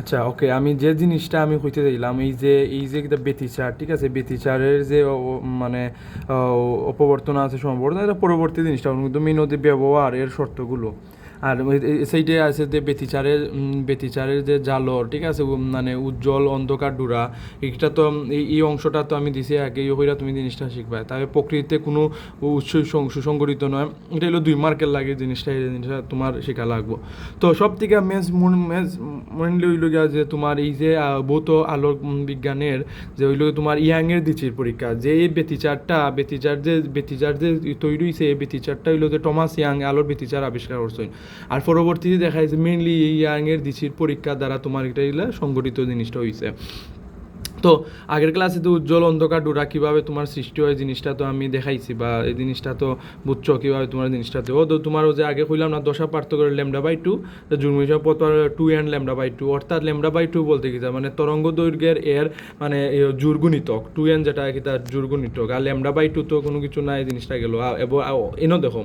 আচ্ছা ওকে আমি যে জিনিসটা আমি কইতে চাইলাম, এই যে এই যে বেতিচার ঠিক আছে? বেতিচারের যে মানে অপবর্তন আছে সমবর্তন এটা পরবর্তী জিনিসটা কিন্তু মিনতি ব্যবহার এর শর্তগুলো। আর সেইটাই আছে যে বেতিচারের বেতিচারের যে জালর, ঠিক আছে মানে উজ্জ্বল অন্ধকার ডুরা, এইটা তো এই অংশটা তো আমি দিছি আগে কইরা তুমি জিনিসটা শিখবা। তবে প্রকৃতিতে কোনো উৎস সুসংগঠিত নয়। এটা হলো দুই মার্কের লাগে জিনিসটা, এই জিনিসটা তোমার শেখা লাগবো। তো সব থেকে মেজ মেজ মেনলি হইল গিয়া যে তোমার এই যে ভৌত আলোক বিজ্ঞানের যে হইল তোমার ইয়াংয়ের দিচির পরীক্ষা। যে এই বেতিচারটা বেতিচার যে বেতিচার যে তৈরি হয়েছে এই বেতিচারটা হইল যে টমাস ইয়াং আলোর বেতিচার আবিষ্কার করছেন। আর পরবর্তীতে দেখা যাচ্ছে মেনলি এই ইয়াংয়ের দিচির পরীক্ষা দ্বারা তোমার এটা সংগঠিত জিনিসটা হয়েছে তো আগের ক্লাসে তো উজ্জ্বল অন্ধকার ডোরা, কীভাবে তোমার সৃষ্টি হয় জিনিসটা তো আমি দেখাইছি, বা এই জিনিসটা তো বুঝছ কীভাবে তোমার জিনিসটাতে ও তো তোমার ও যে আগে কইলাম না, দশা পার্থক্য ল্যামডা বাই টু, তো জুর্মিশা পথ two and lambda by two, অর্থাৎ ল্যামডা বাই টু বলতে কি মানে তরঙ্গ দৈর্ঘ্যের এর মানে জুরগুণিতক টু এন যেটা কি তার জুরগুণিতক, আর ল্যামডা বাই টু তো কোনো কিছু নাই জিনিসটা গেল। এবং এনেও দেখো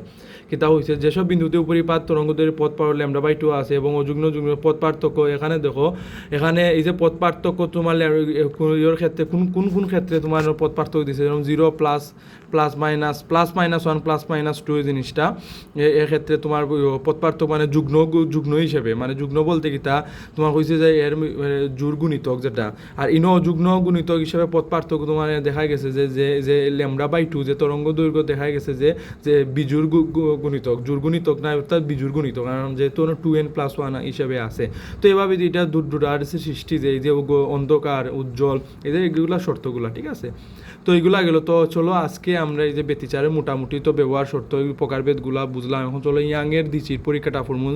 কিতা হয়েছে যেসব বিন্দুতে উপরিপাত তরঙ্গ দৈর্ঘ্যের পথ পার ল্যামডা বাই টু আছে এবং অযুগ্ন যুগ্ন পথ পার্থক্য, এখানে দেখো, এখানে এই যে পথ পার্থক্য তোমার ইয়ের ক্ষেত্রে কোন কোন কোন ক্ষেত্রে তোমার পথ পার্থক্য দিছে? যেরকম zero plus plus minus plus minus one plus minus two জিনিসটা এক্ষেত্রে তোমার পথ পার্থক্য মানে যুগ্ন যুগ্ন হিসেবে। মানে যুগ্ন বলতে কি তা তোমার হয়েছে যে এর জোর গুণিতক যেটা। আর ইনো যুগ্ন গুণিতক হিসেবে পথ পার্থক্য তোমার দেখা গেছে যে যে যে ল্যামডা বাই টু যে তরঙ্গ দৈর্ঘ্য দেখা গেছে যে যে বিজুর গুণিতক। জোর গুণিতক না, অর্থাৎ বিজুর গুণিতক। কারণ যেহেতু টু এন প্লাস ওয়ান হিসেবে আছে। তো এভাবে এটা দূর আর সৃষ্টি যে যে অন্ধকার, উজ্জ্বল এই যে এগুলা শর্তগুলা, ঠিক আছে? তো এইগুলা গেল, তো চলো আজকে আমরা এই যে বেতিচারের মোটামুটি তো ব্যবহার শর্ত প্রকারভেদগুলা বুঝলাম। এখন চলো ইয়াংয়ের দিচির পরীক্ষাটা ফর্মুল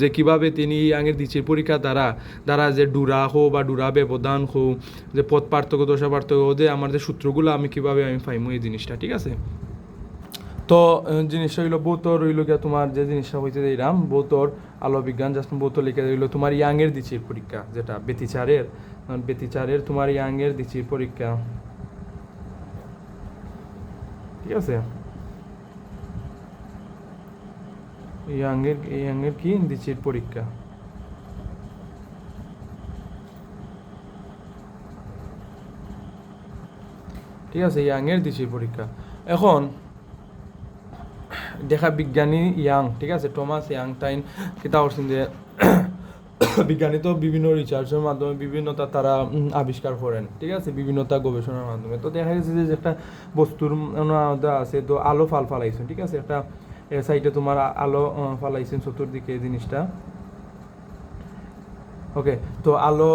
যে কীভাবে তিনি ইয়াংয়ের দিচির পরীক্ষা দ্বারা দ্বারা যে ডুরা হো বা ডুরা ব্যবধান হো, যে পথ পার্থক্য দশা পার্থক্য, যে আমার যে সূত্রগুলো, আমি কীভাবে আমি পাইমু এই জিনিসটা, ঠিক আছে? তো জিনিসটা হইল বৌতর রইল গিয়া তোমার যে জিনিসটা হইতে দিলাম, বৌতর, আলো বিজ্ঞান, জাস্ট বৌতর লিখে রইল তোমার ইয়াংয়ের দিচির পরীক্ষা, যেটা বেতিচারের বেতিচারের তোমার ইয়াংয়ের দিচির পরীক্ষা ঠিক আছে ইয়াংয়ের ইয়াংয়ের কি পরীক্ষা ঠিক আছে ইয়াংয়ের পরীক্ষা এখন দেখা বিজ্ঞানী ইয়াং ঠিক আছে টমাস ইয়াং টাইন কিতা করছেন যে বিজ্ঞানী তো বিভিন্ন রিসার্চের মাধ্যমে বিভিন্নতা তারা আবিষ্কার করেন, ঠিক আছে? বিভিন্নতা গবেষণার মাধ্যমে। তো দেখা গেছে যে একটা বস্তুর আছে, তো আলো ফাল ফালাইছেন, ঠিক আছে? একটা সাইডে তোমার আলো ফালাইছেন চতুর্দিকে এই জিনিসটা। ওকে তো আলো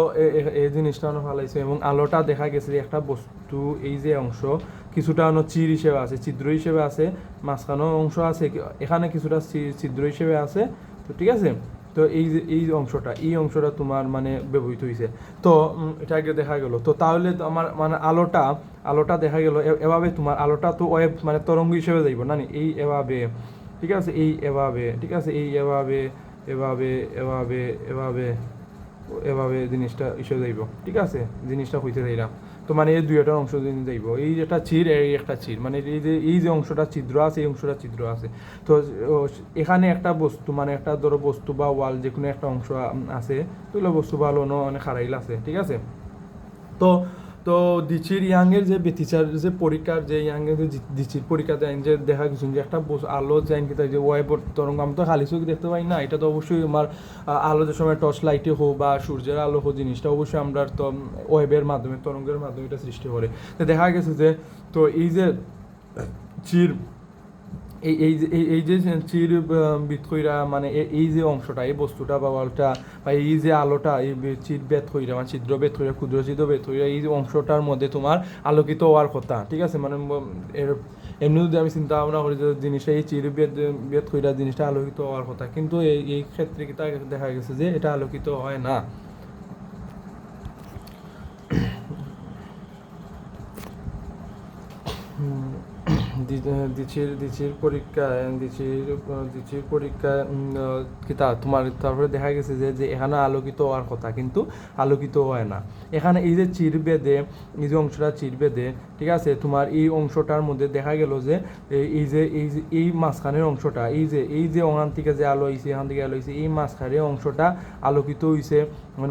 এই জিনিসটা ফালাইছে এবং আলোটা দেখা গেছে যে একটা বস্তু, এই যে অংশ, কিছুটা অন্য চির হিসেবে আছে, ছিদ্র হিসেবে আছে, মাঝখানেও অংশ আছে, এখানে কিছুটা ছিদ্র হিসেবে আছে, তো ঠিক আছে? তো এই যে, এই অংশটা এই অংশটা তোমার মানে ব্যবহৃত হয়েছে তো এটা আগে দেখা গেল। তো তাহলে আমার মানে আলোটা আলোটা দেখা গেল। এভাবে তোমার আলোটা তো ওয়েব মানে তরঙ্গ হিসেবে যাইব না এই এভাবে, ঠিক আছে? এই এভাবে, ঠিক আছে? এই এভাবে এভাবে এভাবে এভাবে এভাবে জিনিসটা ইসে যাইব। ঠিক আছে? জিনিসটা হইতে যাইলাম তো মানে এই দুইটা অংশ যদি যাইব। এই একটা চির, এই একটা চির। মানে এই যে এই যে অংশটা ছিদ্র আছে, এই অংশটা ছিদ্র আছে। তো এখানে একটা বস্তু মানে একটা ধরো বস্তু বা ওয়াল যে কোনো একটা অংশ আছে, তো বস্তু বা লোন অনেক হারাইল আছে, ঠিক আছে? তো তো দিচির ইয়াংয়ের যে বেতিচার যে পরীক্ষার যে ইয়াংয়ের যে দিচির পরীক্ষা দেন যে দেখা গেছে যে একটা আলো যাইন কি যে ওয়েব তরঙ্গ আমি তো খালি চোখ দেখতে পাই না, এটা তো অবশ্যই আমার আলো যে সময় টর্চ লাইটে হোক বা সূর্যের আলো হোক জিনিসটা অবশ্যই আমরা তো ওয়েবের মাধ্যমে, তরঙ্গের মাধ্যমে এটা সৃষ্টি করে। তো দেখা গেছে যে, তো এই যে চির এই এই যে, এই- যে চির বিতকইরা মানে এ- এই যে অংশটা, এই বস্তুটা বা ওয়ালটা বা এই যে আলোটা, এই চির বেত হইরা মানে ছিদ্র বেদ হইরা ক্ষুদ্র ছিদ্র বেদ হইরা এই যে অংশটার মধ্যে তোমার আলোকিত হওয়ার কথা, ঠিক আছে? মানে এর, এমনি যদি আমি চিন্তা ভাবনা করি যে জিনিসটা, এই চির বেদ বেদ হইরা জিনিসটা আলোকিত হওয়ার কথা, কিন্তু এই এই ক্ষেত্রে কি দেখা গেছে যে এটা আলোকিত হয় না দি- দিচির দিচির পরীক্ষা, দিচির দিচির পরীক্ষা কিতা তোমার তারপরে দেখা গেছে যে যে এখানে আলোকিত হওয়ার কথা, কিন্তু আলোকিত হয় না। এখানে এই যে চির বেদে, এই যে অংশটা চির বেদে, ঠিক আছে তোমার এই অংশটার মধ্যে দেখা গেল যে এই- যে, এই যে, এই মাঝখানের অংশটা, এই যে এই যে ওখান থেকে যে আলো হইছে এখান থেকে আলো হইছে এই মাঝখানের অংশটা আলোকিত হইছে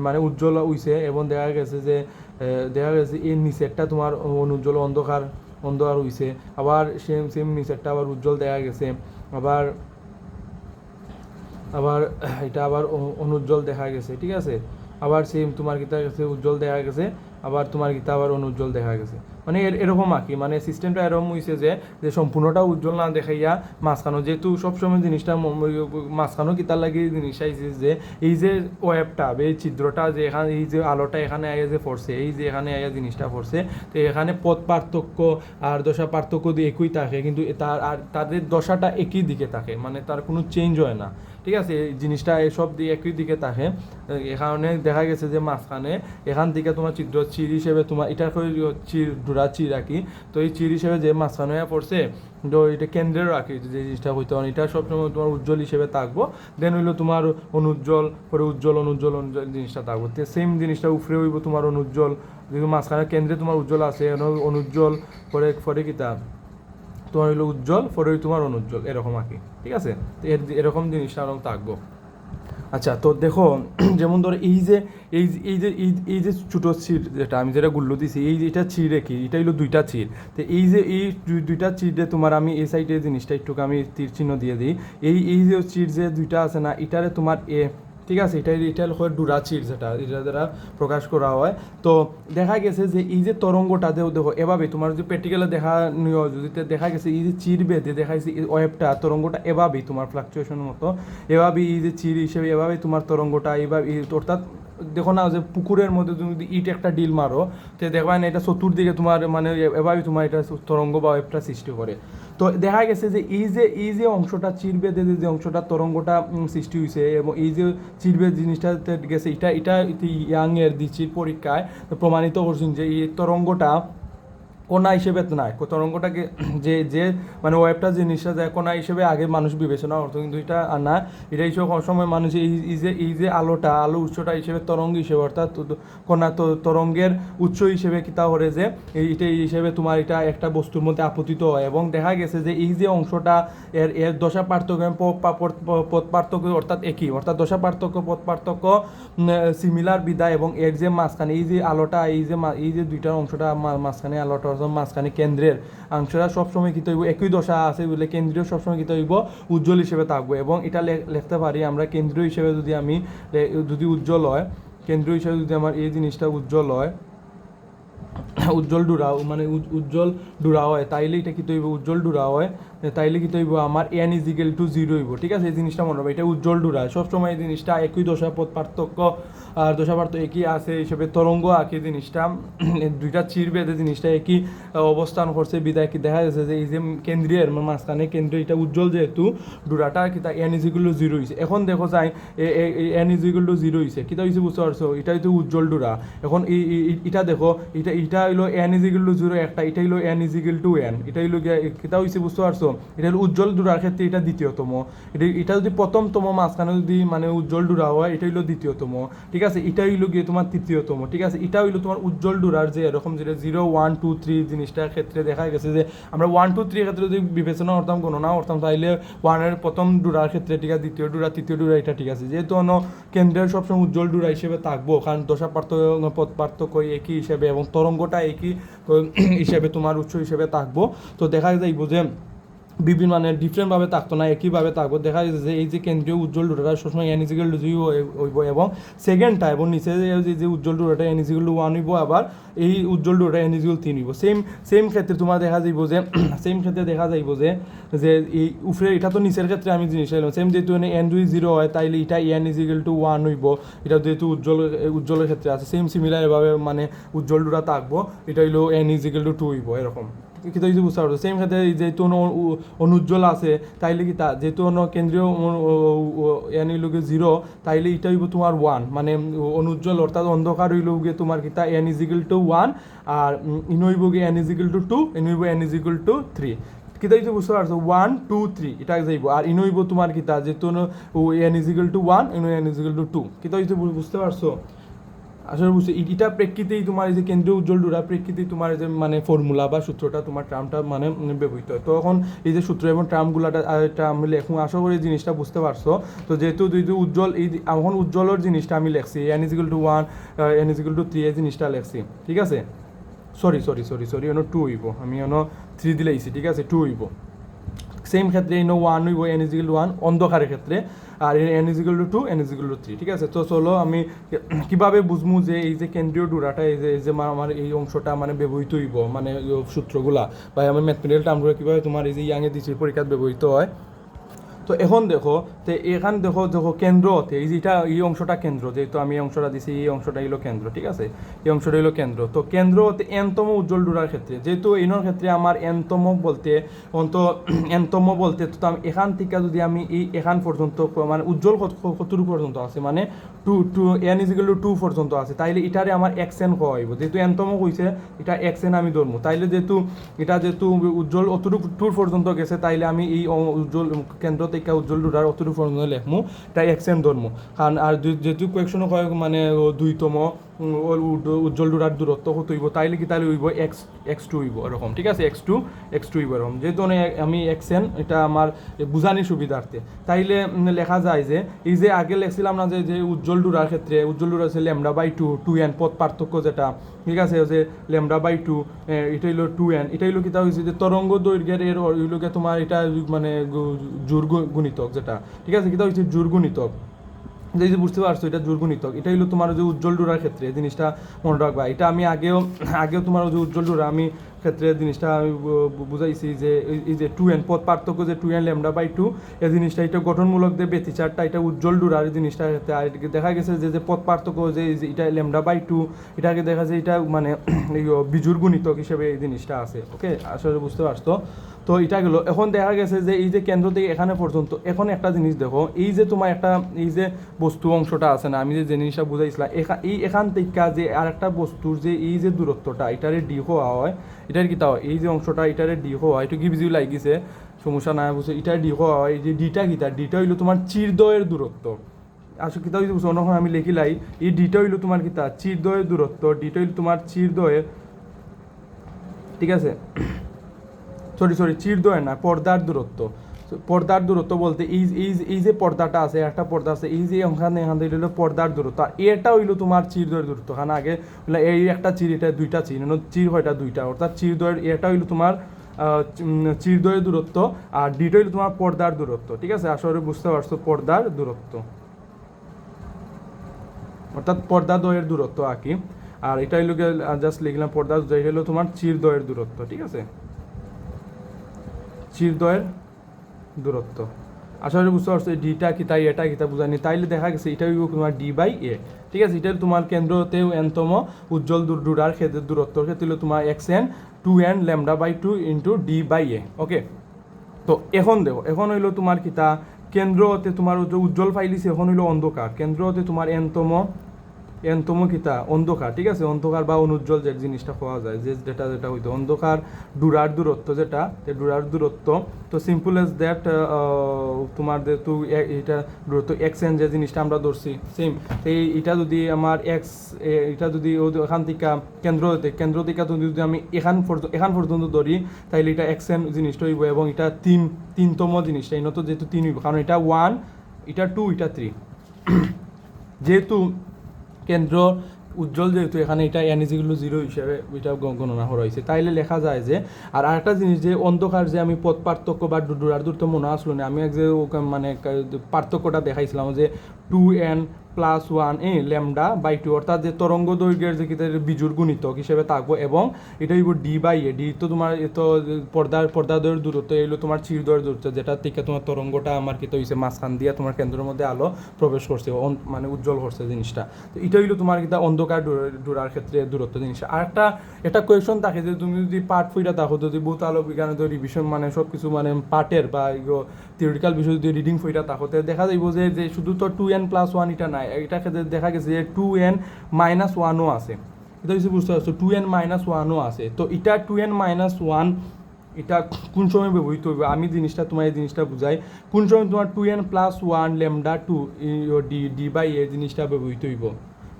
মানে উজ্জ্বল হইছে এবং দেখা গেছে যে দেখা গেছে এই নিচেরটা তোমার অনুজ্জ্বল অন্ধকার অন্ধকার হইছে আবার সেম সেম নিচেরটা আবার উজ্জ্বল দেখা গেছে। আবার আবার এটা আবার অনুজ্জ্বল দেখা গেছে। ঠিক আছে? আবার সেম তোমার কিতা গেছে উজ্জ্বল দেখা গেছে। আবার তোমার গীতা আবার অনুজ্জ্বল দেখা গেছে। মানে এর- এরকম আর কি। মানে সিস্টেমটা এরকম হয়েছে যে যে সম্পূর্ণটা উজ্জ্বল না দেখাইয়া মাঝখানো যেহেতু সবসময় জিনিসটা মাঝখানো কিতার লাগে জিনিস আইছে যে, এই যে ওয়েবটা এই ছিদ্রটা যে এখানে এই যে আলোটা এখানে আইয়া যে পড়ছে, এই যে এখানে আইয়া জিনিসটা পড়ছে, তো এখানে পথ পার্থক্য আর দশা পার্থক্য দিয়ে একই থাকে, কিন্তু তার আর তাদের দশাটা একই দিকে থাকে। মানে তার কোনো চেঞ্জ হয় না। ঠিক আছে, এই জিনিসটা এসব দিয়ে একই দিকে থাকে এখানে দেখা গেছে যে মাঝখানে এখান থেকে তোমার চিত্র চির হিসেবে তোমার এটা করে চির, ডোরা চির রাখি তো এই চির হিসেবে যে মাঝখানে পড়ছে, তো এটা কেন্দ্রে রাখি যে জিনিসটা হইতে পারে। এটা সবসময় তোমার উজ্জ্বল হিসেবে থাকব। দেন হইল তোমার অনুজ্জ্বল, পরে উজ্জ্বল, অনুজ্জ্বল অনুজ্জ্বল জিনিসটা থাকব। তো সেম জিনিসটা উফরে হইব তোমার অনুজ্জ্বল। যেহেতু মাঝখানে কেন্দ্রে তোমার উজ্জ্বল আছে অনুজ্জ্বল, পরে পরে কিতা? তোমার হইল উজ্জ্বল, পরে তোমার অনুজ্জ্বল, এরকম আর কি, ঠিক আছে? তো এর- এরকম জিনিসটা আরও থাকব। আচ্ছা তো দেখো, যেমন ধরো এই যে, এই এই যে এই যে ছোটো চির যেটা, আমি যেটা গুল্লো দিছি, এই এটা চিরে কি এটা হলো দুইটা চির তো এই যে, এই দুই- দুইটা চিরে তোমার আমি এই সাইডে জিনিসটা একটু আমি তীর চিহ্ন দিয়ে দিই। এই এই যে চির যে দুইটা আছে না, এটারে তোমার এ ঠিক আছে এটা এটা হলো ডুরা চির যেটা এটা দ্বারা প্রকাশ করা হয়। তো দেখা গেছে যে এই যে তরঙ্গটা দেও, দেখো, এভাবে তোমার যে প্র্যাকটিক্যালে দেখা নিও, যদি দেখা গেছে এই যে চির বেঁধে দেখা গেছে ওয়েবটা তরঙ্গটা এভাবেই তোমার ফ্লাকচুয়েশনের মতো, এভাবেই এই যে চির হিসেবে এভাবেই তোমার তরঙ্গটা এভাবে এই- অর্থাৎ দেখো না যে পুকুরের মধ্যে তুমি যদি ইট একটা ডিল মারো, তো দেখবা না এটা চতুর্দিকে তোমার মানে এভাবেই তোমার এটা তরঙ্গ বা ওয়েবটা সৃষ্টি করে। তো দেখা গেছে যে এই যে এই যে অংশটা চিরবে যে অংশটা তরঙ্গটা সৃষ্টি হয়েছে এবং এই যে চিরবে জিনিসটা গেছে, এটা এটা ইয়াংয়ের দিচির পরীক্ষায় প্রমাণিত করছেন যে এই তরঙ্গটা কোনা হিসেবে নাই তরঙ্গটাকে যে যে মানে ওয়েবটা জিনিসটা যায় কোনা হিসেবে আগে মানুষ বিবেচনা করতো, কিন্তু এটা আর না। এটা হিসেবে সময় মানুষ এই যে এই যে আলোটা, আলো উৎসটা হিসেবে তরঙ্গ হিসেবে, অর্থাৎ কোনা তরঙ্গের উৎস হিসেবে কিতা করে যে এইটা এই হিসেবে তোমার এটা একটা বস্তুর মধ্যে আপতিত হয়। এবং দেখা গেছে যে, এই যে অংশটা, এর এর দশা পার্থক্য পথ পার্থক্য অর্থাৎ একই, অর্থাৎ দশা পার্থক্য পথ পার্থক্য সিমিলার বিদায় এবং এর যে মাঝখানে, এই যে আলোটা, এই যে এই যে দুইটার অংশটা মাঝখানে আলোটা অর্থাৎ মাঝখানে কেন্দ্রের অংশটা সবসময় কী হইব একই দশা আছে বলে কেন্দ্রীয় সবসময় কী হইব উজ্জ্বল হিসেবে থাকব। এবং এটা লিখতে পারি আমরা কেন্দ্রীয় হিসেবে যদি আমি যদি উজ্জ্বল হয়, কেন্দ্রীয় হিসেবে যদি আমার এই জিনিসটা উজ্জ্বল হয়, উজ্জ্বল ডুরা মানে উজ- উজ্জ্বল ডুরা হয়, তাইলে এটা কী তৈব? উজ্জ্বল ডুরা হয়। তাইলে কি তৈব? আমার এন ইজিক্যাল টু জিরো হইব, ঠিক আছে? এই জিনিসটা মনে হবে এটা উজ্জ্বল ডুরা। সবসময় এই জিনিসটা একই দশা পথ পার্থক্য আর দশা পার্থক্য একই আছে হিসেবে তরঙ্গ আঁকি জিনিসটা। দুইটা চিরবে যে জিনিসটা একই অবস্থান করছে, বিদায় কি দেখা যাচ্ছে যে এই যে কেন্দ্রীয় এর মাঝখানে কেন্দ্রীয়, এটা উজ্জ্বল যেহেতু, ডুরাটা কি তা এন ইজিক্যাল টু জিরো হয়েছে এখন দেখো যাই এন ইজিক্যাল টু জিরো হয়েছে কিতা হয়েছে বুঝতে পারছ? এটা হচ্ছে উজ্জ্বল ডুরা। এখন এটা দেখো এটা এটা হইল এন ইজিক্যাল টু জিরো একটা এটা হইল এন ইজিক্যাল টু এন এটা হইল কিতা হয়েছে বুঝতে পারছ? এটা হলো উজ্জ্বল ডুরার ক্ষেত্রে এটা দ্বিতীয়তম। এটা এটা যদি প্রথমতম, মাঝখানে যদি মানে উজ্জ্বল ডুরা হয়, এটা হইল দ্বিতীয়তম। ঠিক আছে? এটা হইল গিয়ে তোমার তৃতীয়তম। ঠিক আছে? এটা হইল তোমার উজ্জ্বল ডুরার যে এরকম যেটা জিরো ওয়ান টু থ্রি জিনিসটার ক্ষেত্রে দেখা গেছে যে আমরা ওয়ান টু থ্রি ক্ষেত্রে যদি বিবেচনা করতাম, গণনা করতাম তাহলে ওয়ানের প্রথম ডুরার ক্ষেত্রে ঠিক আছে, দ্বিতীয় ডুরা, তৃতীয় ডুরা, এটা ঠিক আছে। যেহেতু অন্য কেন্দ্রের সবসময় উজ্জ্বল ডুরা হিসেবে থাকব, কারণ দশা পার্থক্য, পথ পার্থক্য একই হিসেবে এবং তরঙ্গটা একই হিসেবে তোমার উৎস হিসেবে থাকব। তো দেখা যাইব যে বিভিন্ন মানে ডিফারেন্টভাবে থাকতো না একইভাবে থাকব দেখা যাচ্ছে যে এই যে কেন্দ্রীয় উজ্জ্বল ডোরাটা সবসময় এনিজিক্যাল টু জিরো হইব এবং সেকেন্ডটা এবং নিচে যে- যে উজ্জ্বল ডোরাটা এনিজিক্যাল টু ওয়ান হইব, আবার এই উজ্জ্বল ডোরাটা এনিজিক্যাল তিন হইব। সেম সেম ক্ষেত্রে তোমার দেখা যাইব যে সেম ক্ষেত্রে দেখা যাইব যে যে এই উপরে এটা তো নিচের ক্ষেত্রে আমি জিনিস এলাম সেম যেহেতু এন দুই জিরো হয়, তাইলে এটা এন ইজিক্যাল টু ওয়ান হইব। এটা যেহেতু উজ্জ্বল, উজ্জ্বলের ক্ষেত্রে আছে সেম সিমিলার এভাবে মানে উজ্জ্বল ডোরা থাকব, এটা হইল এন ইজিক্যাল টু টু হইব, এরকম। কিন্তু যদি বুঝতে পারছ সেম ক্ষেত্রে যেহেতু অনুজ্জ্বল আছে, তাইলে কি তা যেহেতু অন্য কেন্দ্রীয় এন হইল গিয়ে জিরো তাইলে এটা হইব তোমার ওয়ান মানে অনুজ্জ্বল অর্থাৎ অন্ধকার হইল গিয়ে তোমার কি তা এন ইজিক্যাল টু ওয়ান আর ইন হইব গিয়ে n equal to two n হইব এন ইজিক্যাল টু থ্রি কিতা যদি বুঝতে পারছ ওয়ান টু থ্রি এটা যাইব আর ইনো হইব তোমার কিতা যেহেতু এন ইজিক্যাল টু ওয়ান ইনো এন ইজিক্যাল টু টু কিতা যদি বুঝতে পারছ আসলে বুঝছি এটা প্রেক্ষিতেই তোমার এই যে কেন্দ্রীয় উজ্জ্বল ডোরা প্রেক্ষিতেই তোমার যে মানে ফর্মুলা বা সূত্রটা তোমার ট্রামটা মানে ব্যবহৃত হয়। তখন এই যে সূত্র এবং ট্রামগুলাটা এটা আমি লেখুন আশা করি এই জিনিসটা বুঝতে পারছ। তো যেহেতু দুই উজ্জ্বল এই এখন উজ্জ্বলের জিনিসটা আমি লেখছি n equal to one n equal to three এই জিনিসটা লেখছি, ঠিক আছে? সরি সরি সরি সরি এনো টু হইব। আমি এনো থ্রি দিলেইছি ঠিক আছে? টু হইব। সেম ক্ষেত্রে এই নো ওয়ান হইব এন ইজিকাল ওয়ান অন্ধকারের ক্ষেত্রে, আর n equal to n equal to three ঠিক আছে? তো চলো আমি কীভাবে বুঝব যে এই যে কেন্দ্রীয় ডোরাটা, এই যে এই যে আমার এই অংশটা মানে ব্যবহৃত হইব মানে সূত্রগুলা? বা আমার ম্যাথমেটিক্যাল টার্মগুলো কীভাবে তোমার এই যে ইয়াংয়ে দিচ্ছি পরীক্ষাত ব্যবহৃত হয়। তো এখন দেখো, তো এখান দেখো দেখো কেন্দ্র এই যেটা এই অংশটা কেন্দ্র, যেহেতু আমি এই অংশটা দিছি, এই অংশটা হলো কেন্দ্র, ঠিক আছে? এই অংশটা হলো কেন্দ্র। তো কেন্দ্র এনতম উজ্জ্বল ডুরার ক্ষেত্রে, যেহেতু এইনোর ক্ষেত্রে আমার এনতম বলতে অন্ত এনতম বলতে, তো আমি এখান থেকে যদি আমি এই এখান পর্যন্ত মানে উজ্জ্বল কত- কতটুকু পর্যন্ত আছে মানে to two, n equal to two পর্যন্ত আছে, তাইলে এটারে আমার এক্সেন হওয়া হইব। যেহেতু এনতম কইছে এটা এক্সেন আমি ধরবো। তাইলে যেহেতু, এটা যেহেতু উজ্জ্বল অতটুকু টুর পর্যন্ত গেছে, তাইলে আমি এই উজ্জ্বল কেন্দ্র থেকে উজ্জ্বল ডুরার অতটুকু লেখমু এটা এক্স এন ধরমু কারণ আর যেহেতু কোয়েকশনও হয় মানে দুইতম উজ্জ্বল ডুরার দূরত্ব কত হইব? তাইলে কি তাহলে হইব এক্স এক্স টু হইব, এরকম, ঠিক আছে? এক্স টু এক্স টু হইব, এরকম। যেহেতু আমি এক্স এন এটা আমার বুঝানির সুবিধার্থে। তাইলে লেখা যায় যে, এই যে আগে লেখছিলাম না যে যে উজ্জ্বল ডুরার ক্ষেত্রে, উজ্জ্বল ডুরা আছে lambda by two two n পথ পার্থক্য যেটা, ঠিক আছে? যে ল্যামডা বাই টু এটা হইল টু এন এটা হইল কিতা হয়েছে যে তরঙ্গ দৈর্ঘ্যের এর হইল গিয়ে তোমার এটা মানে জোর গুণিতক যেটা, ঠিক আছে? কিতা হয়েছে জোর গুণিতক। যে যে বুঝতে পারছ, এটা জোরগুণিতক এটা হলো তোমার যে উজ্জ্বল ডোরার ক্ষেত্রে এই জিনিসটা মনে রাখবা। এটা আমি আগেও আগেও তোমার যে উজ্জ্বল ডোরা আমি ক্ষেত্রে জিনিসটা আমি বুঝাইছি যে এই- যে টু এন পথ পার্থক্য যে two n lambda by two এই জিনিসটা এটা গঠনমূলক যে ব্যতিচারটা, এটা উজ্জ্বল ডোরার এই জিনিসটা ক্ষেত্রে আর দেখা গেছে যে যে পথ পার্থক্য যে এটা ল্যামডা বাই টু এটাকে দেখা যায় এটা মানে বিজুর গুণিতক হিসেবে এই জিনিসটা আছে ওকে আসলে বুঝতে পারছ? তো এটা গেলো। এখন দেখা গেছে যে এই যে কেন্দ্র থেকে এখানে পর্যন্ত, এখন একটা জিনিস দেখো, এই যে তোমার একটা, এই যে বস্তু অংশটা আছে না, আমি যে জিনিসটা বুঝাইছিলাম এই এখান থেকে যে আর একটা বস্তুর যে এই যে দূরত্বটা, এটারে ডি হওয়া হয়, এটার কি তা হয়? এই যে অংশটা এটারে ডি হওয়া হয় এটা কি বিজুই লাগিছে, সমস্যা নাই বুঝছে এটা ডি হওয়া হয়, এই যে ডিটা কিতা ডিটা হইল তোমার চিরদয়ের দূরত্ব। আসলে কিতা হইছে বুঝছ? অন্য আমি লিখিলাই এই ডিটা হইল তোমার কিতা চিরদয়ের দূরত্ব ডিটা হইল তোমার চিরদয়ের, ঠিক আছে? সরি সরি চিরদয় না, পর্দার দূরত্ব। পর্দার দূরত্ব বলতে এই এই এই যে পর্দাটা আছে, একটা পর্দা আছে, এই যে ওখানে এখান থেকে পর্দার দূরত্ব। আর এটা হইল তোমার চিরদয়ের দূরত্ব। কারণ আগে এই একটা চির, এটা দুইটা চির চির হয়টা দুইটা। অর্থাৎ চিরদয়ের এটা হইল তোমার চিরদয়ের দূরত্ব, আর ডিটা হইল তোমার পর্দার দূরত্ব। ঠিক আছে? আসলে বুঝতে পারছ, পর্দার দূরত্ব। অর্থাৎ পর্দা দয়ের দূরত্ব আর কি। আর এটা হইল জাস্ট লিখলাম, পর্দা দয় হলো তোমার চিরদয়ের দূরত্ব। ঠিক আছে? চিরদয়ের দূরত্ব। আসলে বুঝতে পারছ ডিটা কি তাই, এটা কি তা বুঝানি তাইলে দেখা গেছে এটা হইব তোমার ডি বাই এ। ঠিক আছে এটা তোমার কেন্দ্রতেও এনতম উজ্জ্বল দূর ডুরার ক্ষেত্রে দূরত্ব। ক্ষেত্রে তোমার x n two n lambda by two into d by a. Okay? তো এখন দেখো, এখন হইল তোমার কিতা কেন্দ্রতে তোমার উজ্জ্বল ফাইলিছে এখন হইল অন্ধকার। কেন্দ্রতে তোমার এনতম এনতম কিতা অন্ধকার, ঠিক আছে? অন্ধকার বা অনুজ্জ্বল যে জিনিসটা পাওয়া যায়, যে যেটা যেটা হইতো। অন্ধকার, ডুরার দূরত্ব যেটা ডুরার দূরত্ব, তো সিম্পল এজ দ্যাট তোমার যেহেতু এটা দূরত্ব এক্স এন যে জিনিসটা আমরা ধরছি সেম এই, এটা যদি আমার এক্স এটা যদি ওখান থেকে কেন্দ্র কেন্দ্র থেকে যদি আমি এখান পর্যন্ত এখান পর্যন্ত ধরি তাহলে এটা এক্স এন জিনিসটা হইব এবং এটা তিন, তিনতম জিনিসটা। এই নত যেহেতু তিন হইব, কারণ এটা ওয়ান এটা টু এটা থ্রি যেহেতু কেন্দ্র উজ্জ্বল যেহেতু এখানে এটা এনার্জিগুলো জিরো হিসেবে এটা গণনা করা হয়েছে। তাইলে লেখা যায় যে, আর আরেকটা জিনিস যে, অন্ধকার যে আমি পথ পার্থক্য বা ডুডুরার দূর তো মনে আসলো না আমি এক যে মানে পার্থক্যটা দেখাইছিলাম যে two n plus one a lambda by two অর্থাৎ যে তরঙ্গ দৈর্ঘ্যের যে কিতা বিজুর গুণিতক হিসেবে থাকব, এবং এটা হইব ডি বাই এ ডি তো তোমার তো পর্দার পর্দাদয়ের দূরত্ব এলো তোমার চির চিরদয়ের দূরত্ব, যেটা থেকে তোমার তরঙ্গটা আমার কিতা হইছে, মাঝখান দিয়া তোমার কেন্দ্রের মধ্যে আলো প্রবেশ করছে মানে উজ্জ্বল করছে জিনিসটা। তো এটা হইল তোমার কিতা অন্ধকার ডোর- ডোরার ক্ষেত্রে দূরত্ব জিনিস। আর একটা একটা কোয়েশন থাকে যে তুমি যদি পার্ট ফুইটা থাকো, যদি ভূত আলো বিজ্ঞানের যদি রিভিশন মানে সব কিছু মানে পার্টের বা থিওরিটিক্যাল বিষয় যদি রিডিং ফুইটা তাহলে দেখা যাইব যে যে শুধু তো টু এন প্লাস ওয়ান এটা নাই এটা ক্ষেত্রে দেখা গেছে যে টু এন মাইনাস ওয়ানও আছে। এটা হচ্ছে বুঝতে পারছ টু এন মাইনাস ওয়ানও আছে। তো এটা টু এন মাইনাস ওয়ান এটা কোন সময় ব্যবহৃত হইব আমি জিনিসটা তোমার এই জিনিসটা বুঝাই কোন সময় তোমার two n plus one lambda two d d by a জিনিসটা ব্যবহৃত হইব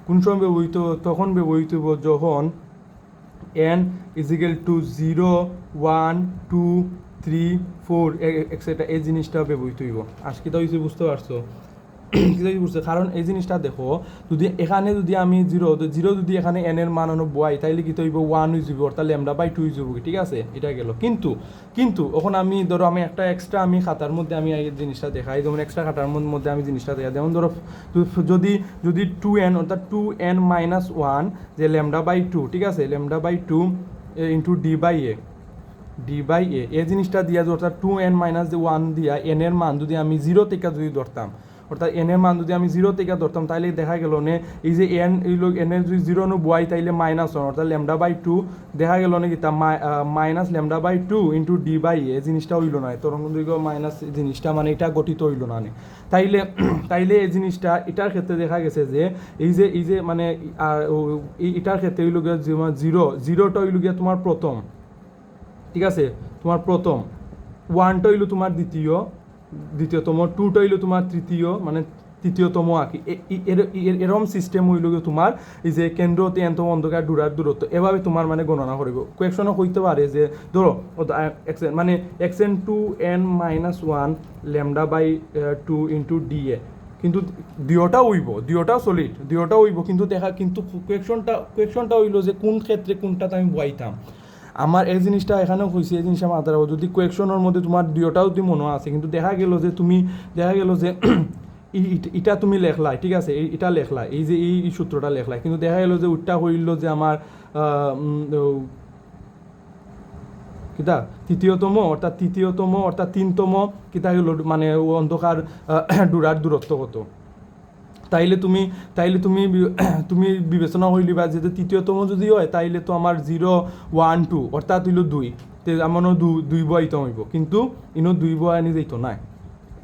কোন সময় ব্যবহৃত তখন ব্যবহৃত হইব যখন n equal to zero one two three four etcetera এই জিনিসটা ব্যবহৃত হইব। আজকে তো হয়েছে বুঝতে পারছ। কিতা কি বুঝছে কারণ এই জিনিসটা দেখো, যদি এখানে যদি আমি জিরো জিরো যদি এখানে এন এর মান অনু বয়াই তাইলে কি তৈব ওয়ান হয়ে যাব অর্থাৎ ল্যামডা বাই টু হয়ে যাব ঠিক আছে? এটা গেল। কিন্তু কিন্তু, এখন আমি ধরো আমি একটা এক্সট্রা আমি খাতার মধ্যে আমি এই জিনিসটা দেখাই, যেমন এক্সট্রা খাতার মধ্যে মধ্যে আমি জিনিসটা দেখাই। যেমন ধরো যদি যদি টু এন অর্থাৎ টু এন মাইনাস ওয়ান যে ল্যামডা বাই টু ঠিক আছে? Lambda by two into d by a d by a এই জিনিসটা দিয়া অর্থাৎ টু এন মাইনাস ওয়ান দিয়া এন এর মান যদি আমি জিরো থেকে যদি ধরতাম, অর্থাৎ এন এর মান যদি আমি জিরো থেকে ধরতাম তাহলে দেখা গেল নে, এই যে এন এন এর যদি জিরো নো বয় তাইলে মাইনাস ওয়ান অর্থাৎ ল্যামডা বাই টু দেখা গেল নাকি তা minus lambda by two into d by a জিনিসটা হইল না। তরঙ্গ দৈর্ঘ্য মাইনাস জিনিসটা মানে এটা গঠিত হইল না নে। তাইলে তাইলে এই জিনিসটা, এটার ক্ষেত্রে দেখা গেছে যে, এই যে এই যে মানে এটার ক্ষেত্রে হইল গিয়া জিরো জিরোটা হইল গিয়া তোমার প্রথম। ঠিক আছে? তোমার প্রথম। ওয়ানটা হইল তোমার দ্বিতীয়, দ্বিতীয়তম টুটা হইল তোমার তৃতীয় মানে তৃতীয়তম আঁকি। এর- এরম সিস্টেম হইল তোমার এই যে কেন্দ্রতে এন্তম অন্ধকার, দূরার দূরত্ব, এভাবে তোমার মানে গণনা করিব। কোয়েকশনও হইতে পারে যে, ধরো মানে x n two n minus one lambda by two into d a কিন্তু দুয়োটা উইব দুয়োটা সলিড দুয়োটা উইব কিন্তু দেখা, কিন্তু কোয়েকশনটা কোয়েকশনটা হইল যে কোন ক্ষেত্রে কোনটাতে আমি বয়াইতাম আমার এই জিনিসটা এখানেও হয়েছে এই জিনিসটা মাথায় রাখো। যদি কোয়েকশনের মধ্যে তোমার দুয়োটাও যদি মনে আছে। কিন্তু দেখা গেল যে তুমি, দেখা গেল যে ইটা তুমি লেখলাই, ঠিক আছে? এটা লেখলাই, এই যে এই সূত্রটা লেখলাই। কিন্তু দেখা গেল যে উঠটা হইল যে আমার কিতা? তৃতীয়তম অর্থাৎ তৃতীয়তম অর্থাৎ তিনতম, কিতা হইল মানে অন্ধকার ডুরার দূরত্ব কত? তাইলে তুমি তাইলে তুমি তুমি বিবেচনা হইলিবা যে তৃতীয়তম যদি হয়, তাইলে তো আমার জিরো ওয়ান টু অর্থাৎ হইল দুই। তে আমারও দুই বইতে হইব কিন্তু ইনো দুই বই আনি যাইত নাই।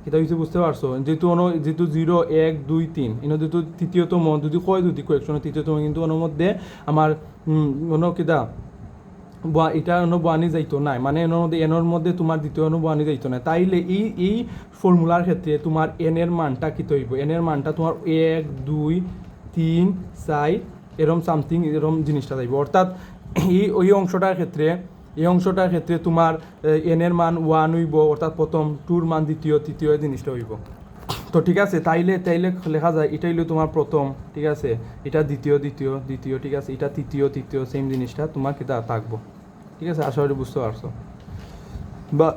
এটা হচ্ছে বুঝতে পারছ যেহেতু অন যেহেতু জিরো এক, দুই, তিন, ইনো যেহেতু তৃতীয়তম, যদি কয় যদি কোয়েকশন তৃতীয়তম, কিন্তু ওর মধ্যে আমার অন্য কিতা এটা অন্য বানি যাইতো নাই মানে মধ্যে এনের মধ্যে তোমার দ্বিতীয় অনু বানি যাইতো না তাইলে এই এই ফর্মুলার ক্ষেত্রে তোমার এন এর মানটা কি তৈব? এন এর মানটা তোমার এক, দুই, তিন চার এরম সামথিং এরম জিনিসটা যাইব অর্থাৎ এই ওই অংশটার ক্ষেত্রে, এই অংশটার ক্ষেত্রে তোমার এন এর মান ওয়ান হইব অর্থাৎ প্রথম টুর মান দ্বিতীয়, তৃতীয় জিনিসটা হইব। তো ঠিক আছে, তাইলে তাইলে লেখা যায় এটা হইল তোমার প্রথম, ঠিক আছে? এটা দ্বিতীয় দ্বিতীয় দ্বিতীয়, ঠিক আছে? এটা তৃতীয় তৃতীয় সেম জিনিসটা তোমাকে তা থাকব, ঠিক আছে? আশা করি বুঝতে পারছ। বা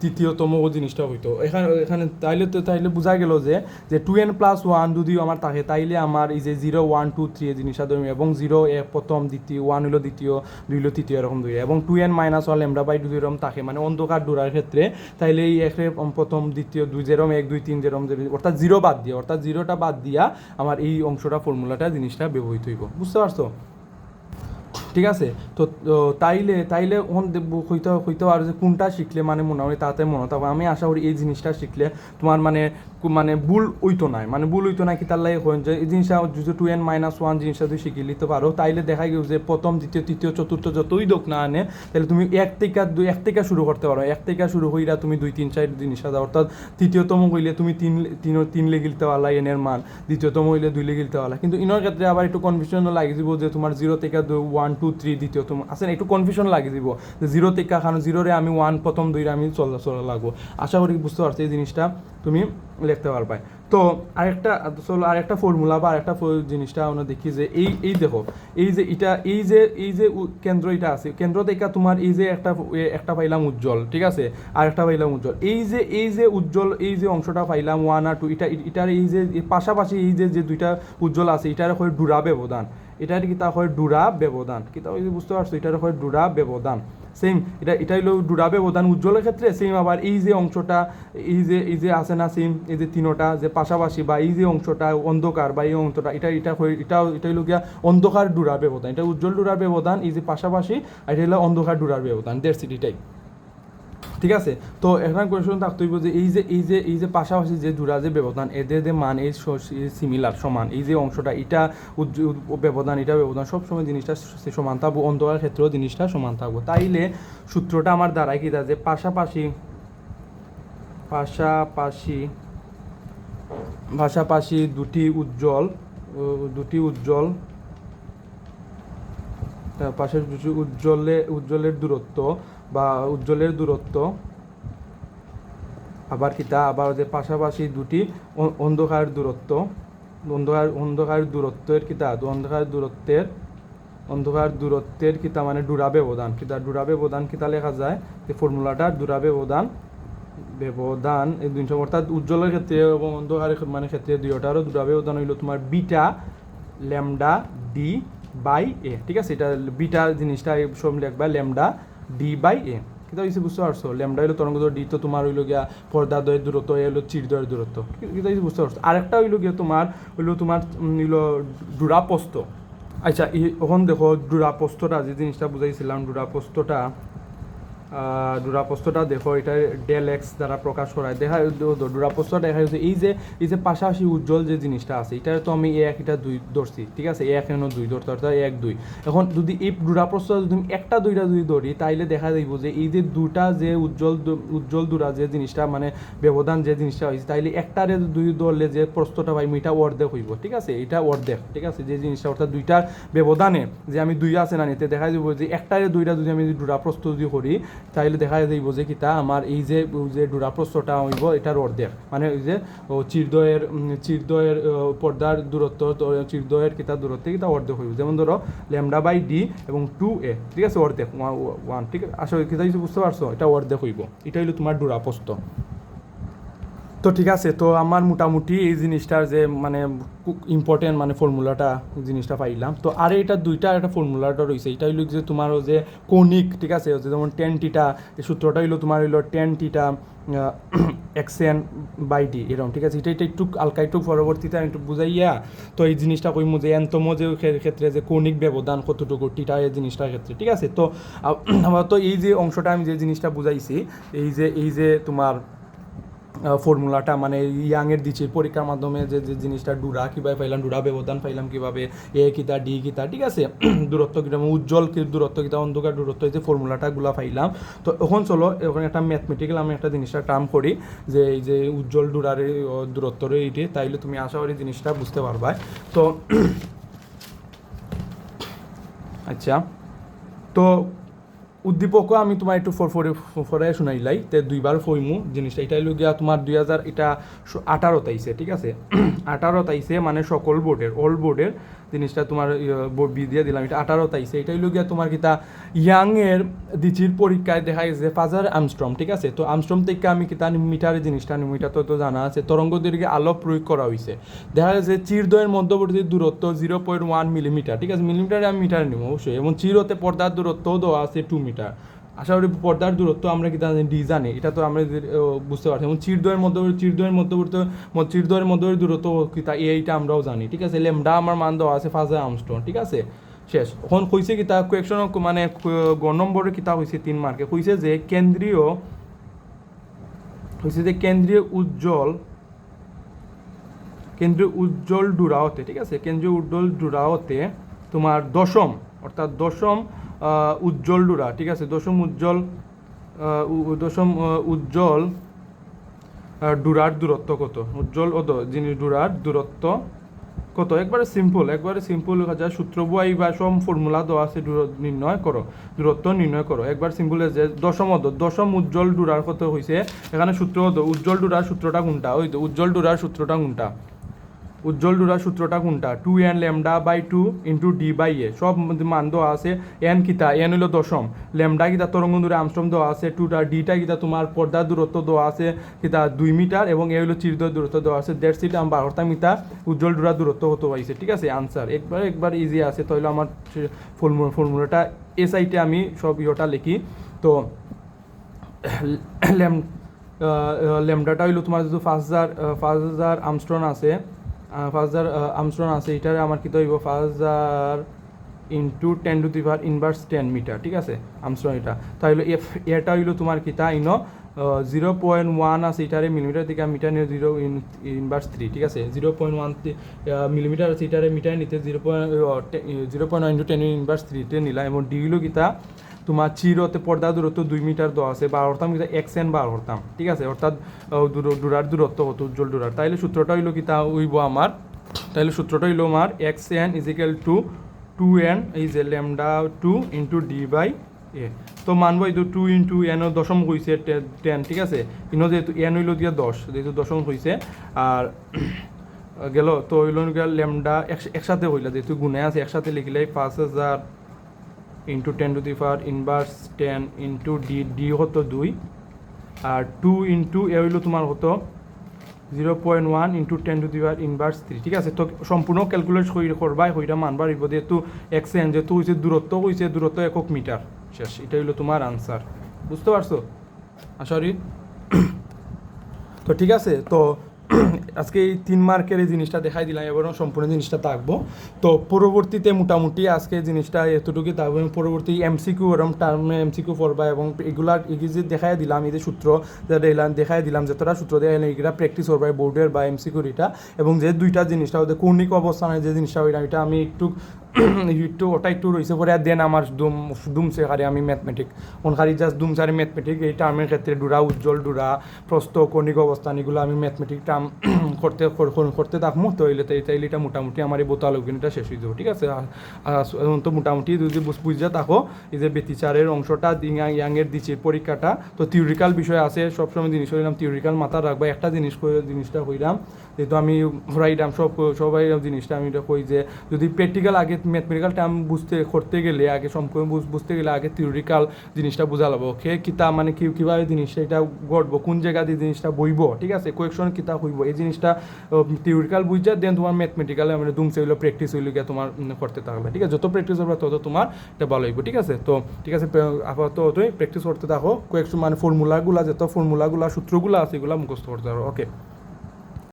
তৃতীয়তম জিনিসটা হইতো। এখানে এখানে তাইলে তো, তাইলে বোঝা গেল যে যে টু এন প্লাস ওয়ান যদিও আমার থাকে, তাইলে আমার এই যে জিরো ওয়ান টু থ্রি এই জিনিসটা ধরবো এবং জিরো এ প্রথম, দ্বিতীয় ওয়ান হলো দ্বিতীয়, দুই হলো তৃতীয়, এরকম দুই, এবং two n minus one lambda by two এরকম থাকে মানে অন্ধকার ডোরার ক্ষেত্রে, তাইলে এই একে প্রথম, দ্বিতীয়, দুই যেরম এক, দুই, তিন যেরম- অর্থাৎ জিরো বাদ দিয়ে, অর্থাৎ জিরোটা বাদ দিয়া, আমার এই অংশটা ফর্মুলাটা জিনিসটা ব্যবহৃত হইব। বুঝতে পারছ? ঠিক আছে? তো তাইলে তাইলে ওখান হইতে হইতে আর যে কোনটা শিখলে মানে মনে হয়, তাতে মনে হয়। আমি আশা করি এই জিনিসটা শিখলে তোমার মানে মানে ভুল হইতো নাই। মানে ভুল হইতো নাই কি তার লাগে হয় যে এই জিনিসটা যদি টু এন মাইনাস ওয়ান জিনিসটা তুমি শিখে নিতে পারো। তাইলে দেখা গেল যে প্রথম, দ্বিতীয়, তৃতীয়, চতুর্থ যতই দোক না আনে তাহলে তুমি এক থেকে দুই, এক থেকে শুরু করতে পারো। এক থেকে শুরু হইরা তুমি দুই, তিন, চার জিনিসটা দাও। অর্থাৎ তৃতীয়তম হইলে তুমি তিন তিন তিন লেগিলতে পারলা এনের মান। দ্বিতীয়তম হইলে দুই লেগিলতে পারলা। কিন্তু ইনোর ক্ষেত্রে আবার একটু কনফিউশন লাগে যাব যে তোমার জিরো থেকে ওয়ান টু থ্রি দ্বিতীয়তম আছে একটু কনফিউশন লাগে যাব যে জিরো থেকে, কারণ জিরোরে আমি ওয়ান প্রথম দুইটা আমি চলা চলা লাগবো। আশা করি বুঝতে পারছি এই জিনিসটা। তুমি লিখতে পারবে। তো আরেকটা, চলো আরেকটা ফর্মুলা বা আরেকটা জিনিসটা আমরা দেখি যে এই এই দেখো, এই যে এটা, এই যে এই যে কেন্দ্র এটা আছে, কেন্দ্র থেকে তোমার এই যে একটা একটা পাইলাম উজ্জ্বল, ঠিক আছে? আর একটা পাইলাম উজ্জ্বল। এই যে এই যে উজ্জ্বল, এই যে অংশটা পাইলাম ওয়ান আর টু এটা, এটার এই যে পাশাপাশি এই যে যে দুইটা উজ্জ্বল আছে, এটার হয় ডুরা ব্যবধান। এটার কি তা হয় ডুরা ব্যবধান। কি তা বুঝতে পারছ, এটার হয় ডুরা ব্যবধান। সেম এটা এটা হলো ডুরাবে ব্যবধান উজ্জ্বলের ক্ষেত্রে সেম আবার এই যে অংশটা, এই যে এই যে আছে না সেম এই যে তিনোটা, যে পাশাপাশি বা এই যে অংশটা, অন্ধকার বা এই অংশটা, এটা এটা এটা এটা হলো গিয়া অন্ধকার ডুরাবে ব্যবধান এটা উজ্জ্বল ডুরার ব্যবধান এই যে পাশাপাশি, আর এটা হলো অন্ধকার ডুরার ব্যবধান দেড় সিটিটাই ঠিক আছে? তো এখন কোয়েশন থাকতে যে এই যে এই যে এই যে পাশাপাশি যে জোড়া যে ব্যবধান, এদের যে মান, এই সিমিলার সমান, এই যে অংশটা, এটা ব্যবধান এটা ব্যবধান, সবসময় জিনিসটা সমান থাকব অন্ধকার ক্ষেত্রেও জিনিসটা সমান থাকব। তাইলে সূত্রটা আমার দ্বারাই কি যে পাশাপাশি পাশাপাশি পাশাপাশি দুটি উজ্জ্বল দুটি উজ্জ্বল পাশের দুটি উজ্জ্বলে, উজ্জ্বলের দূরত্ব বা উজ্জ্বলের দূরত্ব। আবার কি তা আবার যে পাশাপাশি দুটি অন্ধকার দূরত্ব। অন্ধকার অন্ধকার দূরত্বের কি তা অন্ধকার দূরত্বের অন্ধকার দূরত্বের কিতা মানে ডুরা ব্যবধান কিতা ডুরা ব্যবধান কিতা লেখা যায়? যে ফর্মুলাটা ডুরা ব্যবধান ব্যবধান এই দুইটা অর্থাৎ উজ্জ্বলের ক্ষেত্রে এবং অন্ধকারের মানে ক্ষেত্রে দুইটারও ডুরা ব্যবধান হইল তোমার beta, lambda, d by a. ঠিক আছে? এটা বিটা জিনিসটা সব লিখবা, ল্যামডা ডি বাই এ কিন্তু হইছে বুঝতে পারছ ল্যামডা হইল তরঙ্গ ডি তো তোমার হইল গিয়া পর্দা দয়ের দূরত্ব এ হলো চির দয়ের দূরত্ব কিন্তু হইছে বুঝতে পারছ আরেকটা হইল গিয়া তোমার হইল তোমার হইল ডুরাপস্ত আচ্ছা এখন দেখো ডুরাপস্তটা যে জিনিসটা বুঝাইছিলাম ডুরাপস্তটা ডুরাপস্তটা দেখো, এটা ডেল এক্স দ্বারা প্রকাশ করায়। দেখা ডুরাপস্তটা দেখা যাচ্ছে, এই যে এই যে পাশাপাশি উজ্জ্বল যে জিনিসটা আছে, এটা তো আমি এক, এটা দুই ধরছি, ঠিক আছে? এক এন দুই ধরতে অর্থাৎ এক, দুই। এখন যদি এই ডুরাপস্ত যদি আমি একটা, দুইটা যদি ধরি, তাইলে দেখা যাইব যে, এই যে দুটা যে উজ্জ্বল উজ্জ্বল দুরা যে জিনিসটা মানে ব্যবধান যে জিনিসটা হয়েছে, তাইলে একটারে দুই ধরলে যে প্রস্তটা পাইম, এটা অর্ধেক হইব, ঠিক আছে? এটা অর্ধেক, ঠিক আছে? যে জিনিসটা, অর্থাৎ দুইটার ব্যবধানে যে আমি দুই আছে না নিতে, দেখা যাব যে, একটারে দুইটা যদি আমি ডুরা প্রস্ত যদি করি তাইলে দেখা যাইব যে কিতা আমার এই যে যে ডুরা প্রস্তটা হইব, এটার অর্ধেক। মানে ওই যে চিরদয়ের চিরদয়ের পর্দার দূরত্ব চিরদয়ের কিতা দূরত্বে কিতা অর্ধেক হইব। যেমন ধরো, ল্যামডা বাই ডি এবং টু এ, ঠিক আছে, অর্ধেক, ওয়ান ঠিক আছে? আসলে কিতা কিছু বুঝতে পারছ? এটা অর্ধেক হইব। এটা হইল তোমার ডুরা প্রস্ত তো ঠিক আছে, তো আমার মোটামুটি এই জিনিসটার যে মানে ইম্পর্টেন্ট মানে ফর্মুলাটা জিনিসটা পাইলাম। তো আর এটা দুইটা একটা ফর্মুলাটা রয়েছে এটা হইল যে তোমার যে কৌণিক ঠিক আছে? যেমন টেন টিটা এই সূত্রটা হইল তোমার হইল tan theta x n by d এরকম, ঠিক আছে? এটা এটা একটু হালকা একটু পরবর্তীতে আমি একটু বুঝাইয়া, তো এই জিনিসটা কইমু যে এন্তম যে ক্ষেত্রে যে কৌণিক ব্যবধান কতটুকু টিটা এই জিনিসটার ক্ষেত্রে, ঠিক আছে? তো আমার তো এই যে অংশটা আমি যে জিনিসটা বুঝাইছি, এই যে এই যে তোমার ফর্মুলাটা মানে ইয়াংয়ের দিচ্ছির পরীক্ষার মাধ্যমে যে যে জিনিসটা ডুরা, কীভাবে পাইলাম ডুরা ব্যবধান পাইলাম কীভাবে, এ কিতা, ডি কিতা, ঠিক আছে? দূরত্ব কীরকম উজ্জ্বল কি, দূরত্ব কিতা, অন্ধকার দূরত্ব, এই যে ফর্মুলাটা গুলা পাইলাম। তো এখন চলো, এখন একটা ম্যাথমেটিক্যাল আমি একটা জিনিসটা টার্ম করি, যে এই যে উজ্জ্বল ডুরার দূরত্বর এইটি, তাইলে তুমি আশা করি জিনিসটা বুঝতে পারবা তো আচ্ছা তো উদ্দীপকও আমি তোমার একটু ফোর ফোরে শুনাই শুনাইলাই, তে দুইবার ফইমু জিনিসটা। এটাই হইল গিয়া তোমার দুই হাজার, এটা আঠারো তাইছে ঠিক আছে? আঠারো তাইছে মানে সকল বোর্ডের অল বোর্ডের জিনিসটা তোমার বি দিয়ে দিলাম, এটা আঠারো তাইছে এটা হইল গিয়া তোমার কিতা, ইয়াংয়ের দিচির পরীক্ষায় দেখা গেছে ফাজার আমস্ট্রম ঠিক আছে? তো আমস্ট্রম থেকে আমি কিতা মিটারের জিনিসটা মিটার তো জানা আছে। তরঙ্গ দৈর্ঘ্যে আলো প্রয়োগ করা হয়েছে দেখা গেছে চিরদয়ের মধ্যবর্তী দূরত্ব জিরো পয়েন্ট ওয়ান মিলিমিটার ঠিক আছে? মিলিমিটারে আমি মিটার নিব অবশ্যই। এবং চিরতে পর্দার দূরত্বও দেওয়া আছে টু মিটার আশা করি পর্দার দূরত্ব আমরা কি জানি, ডি জানি। এটা তো আমরা বুঝতে পারছি। এবং চিরদয়ের মধ্যবর্তী চিরদয়ের মধ্যবর্তী চিরদয়ের মধ্যবর্তী দূরত্ব কি তা, এইটা আমরাও জানি, ঠিক আছে? লেমডা আমার মান দেওয়া আছে ফাজা আমস্টন ঠিক আছে? শেষ। এখন কইছে কি তা কোয়েকশন মানে গ, নম্বরের কিতাব হয়েছে তিন মার্কে। কইছে যে কেন্দ্রীয় হয়েছে যে কেন্দ্রীয় উজ্জ্বল কেন্দ্রীয় উজ্জ্বল ডুরাওতে, ঠিক আছে? কেন্দ্রীয় উজ্জ্বল ডুরাওতে তোমার দশম, অর্থাৎ দশম উজ্জ্বল ডুরা, ঠিক আছে? দশম উজ্জ্বল দশম উজ্জ্বল ডুরার দূরত্ব কত? উজ্জ্বল ও যিনি ডুরার দূরত্ব কত? একবারে সিম্পল একবারে সিম্পল যায়। সূত্র বই বা সব ফর্মুলা দেওয়া আছে নির্ণয় করো। দূরত্ব নির্ণয় করো। একবার সিম্পল যে দশম অদ দশম উজ্জ্বল ডুরার কত হয়েছে এখানে সূত্র অদ উজ্জ্বল ডুরার সূত্রটা কোনটা? ওই তো উজ্জ্বল ডুরার সূত্রটা কোনটা? উজ্জ্বল ডুরার সূত্রটা কোনটা? Two n lambda by two into d by a সব মান দেওয়া আছে এন কিতা এন হইল দশম। ল্যামডা কিতা তরঙ্গ দূরে আমস্টম দেওয়া আছে টুটা ডিটা কিতা তোমার পর্দার দূরত্ব দেওয়া আছে, কিতা দুই মিটার এবং এ হইল চিরদয় দূরত্ব দেওয়া আছে। দেড় সিট আমার বারোটা মিটার উজ্জ্বল ডুরার দূরত্ব হতে পাইছে। ঠিক আছে আনসার একবার একবার ইজি আছে। তাহলে আমার ফর্মুলা ফর্মুলাটা এ সাইটে আমি সব ইয়েটা লিখি। তো ল্যাম ল্যামডাটা হইল তোমার যদি পাঁচ হাজার পাঁচ হাজার আমস্ট্রন আছে পাঁচ হাজার আমস্ট্রন আছে এটারে আমার কি পাঁচ হাজার into ten to the power inverse ten metre ঠিক আছে? আমস্ট্রং এটা। তাহলে এফ, এটা হইল তোমার কিতা ইনো জিরো পয়েন্ট ওয়ান আছে এটারে মিলিমিটার থেকে মিটার নিয়ে জিরো ইনভার্স থ্রি ঠিক আছে? জিরো পয়েন্ট ওয়ান মিলিমিটার আছে এটারে মিটার নিতে zero point zero point into ten inverse থ্রিতে নিলাম। এবং ডি হইল কিতা তোমার চিরতে পর্দা দূরত্ব দুই মিটার দেওয়া আছে, বার হরতাম কিন্তু এক সেন্ট বার হরতাম, ঠিক আছে? অর্থাৎ দূরার দূরত্ব কত? উজ্জ্বল দূরার। তাইলে সূত্রটা হইল কি? তা হইব আমার। তাইলে সূত্রটা হইল আমার x n equal to two n এই যে lambda two into d by a তো মানবো এই টু ইন্টু এন দশম হয়েছে টেন ঠিক আছে? ইনো যেহেতু এন হইল দিয়ে দশ, যেহেতু দশম হয়েছে আর গেল, তো হইল গেল ল্যামডা একসাথে হইলা, যেহেতু গুণে আছে, একসাথে লিখিলে পাঁচ হাজার into ten to the power inverse ten into d d হতো দুই, আর টু ইন্টু এ হইল তোমার হতো zero point one into ten to the power inverse three ঠিক আছে? তো সম্পূর্ণ ক্যালকুলেট করবা হইটা মানবার হইব, যেহেতু এক্সেন যেহেতু হয়েছে দূরত্ব হয়েছে দূরত্ব একক মিটার শেষ, এটা হইল তোমার আনসার বুঝতে পারছ? আশারি তো ঠিক আছে, তো আজকে এই তিন মার্কের এই জিনিসটা দেখাই দিলাম, এবার সম্পূর্ণ জিনিসটা থাকব তো পরবর্তীতে মোটামুটি আজকে জিনিসটা এতটুকু থাকব এবং পরবর্তী এমসিকিউ এরম টার্মে এমসিকিউ পড়বা এবং এগুলার এগুলি যে দেখাই দিলাম, এই যে সূত্র যা দিলাম দেখাই দিলাম যতটা সূত্র দেখাই এগুলা প্র্যাকটিস করবা বোর্ডের বা এমসিকিউর এটা। এবং যে দুইটা জিনিসটা, ওদের কৌণিক অবস্থানে যে জিনিসটা, ওইটা এটা আমি একটু একটু ওটা একটু রয়েছে পরে দেন আমার দুম দুমছে খারে আমি ম্যাথমেটিক কোন খারি জাস্ট দুমছে আর ম্যাথমেটিক এই টার্মের ক্ষেত্রে ডুরা উজ্জ্বল ডুরা প্রস্ত কণিক অবস্থান এগুলো আমি ম্যাথমেটিক টার্ম করতে কর- কর- করতে থাকব তো এলে তাই তাইলে এটা মোটামুটি আমার এই বোতাল অভিজ্ঞতা শেষ হয়ে যাব, ঠিক আছে? তো মোটামুটি যদি বুঝ- থাকো এই যে বেতিচারের অংশটা ইয়াংয়ের দিচ্ছে পরীক্ষাটা তো থিওরিক্যাল বিষয় আছে, সবসময় জিনিস হইলাম থিওরিক্যাল মাথা রাখবা একটা জিনিস জিনিসটা হইলাম যেহেতু আমি হরাইলাম সব, সবাই জিনিসটা আমি এটা কই যে, যদি প্র্যাকটিক্যাল আগে ম্যাথমেটিক্যাল টার্ম বুঝতে করতে গেলে, আগে সম্পূর্ণ বুঝ- বুঝতে গেলে আগে থিওরিক্যাল জিনিসটা বোঝা লাগবো ওকে কিতা মানে কি, কীভাবে জিনিসটা এটা ঘটবো, কোন জায়গা দিয়ে জিনিসটা বইব, ঠিক আছে? কোয়েকশন কিতা হইব, এই জিনিসটা থিওরিক্যাল বুঝা দেন তোমার ম্যাথমেটিক্যাল মানে দুমসে হইল প্র্যাকটিস হইল, গিয়ে তোমার করতে থাকবে, ঠিক আছে? যত প্র্যাকটিস হবে তত তোমার এটা ভালো হইব, ঠিক আছে? তো, ঠিক আছে আপাতত অতই প্র্যাকটিস করতে থাকো, কয়েকশো মানে ফর্মুলাগুলা যত ফর্মুলাগুলা সূত্রগুলো আছে, এগুলো মুখস্থ করতে পারো ওকে